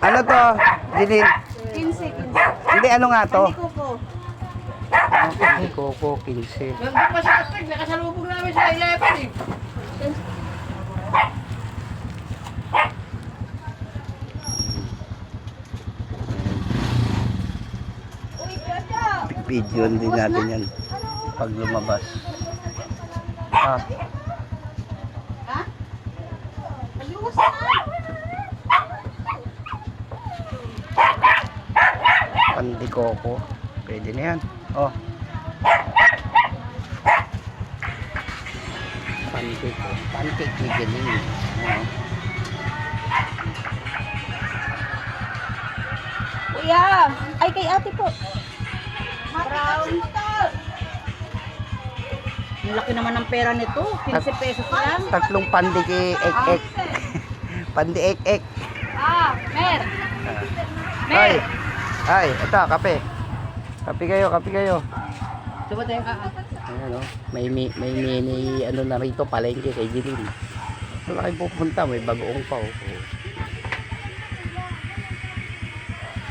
Ano to? Jilin? 15, 15. Hindi, ano nga to? Hindi ko po. Ay, Coco, 15. Nandun pa sa aspect, nakasalubog namin sa 11 eh. Video din natin yan. Pag lumabas. Ah, Ha? Ayos na. Pandi Coco. Pwede na yan. Oh. Pandi ko. Pancake ni Jilin. Oh. Kuya, ay kay ate po. Brown. Ang laki naman ng pera nito. 15 pesos lang. Tatlong pandi kay ek ek. pandi ek ek. Ah, mer. Ay. Ay, ito, kape. Kape kayo, kape kayo. Diba tayo ka? Ayan o. May, mi- may mini ano na rito, palengke kay Jilin. Wala kayong pupunta, may bagoong pa oh.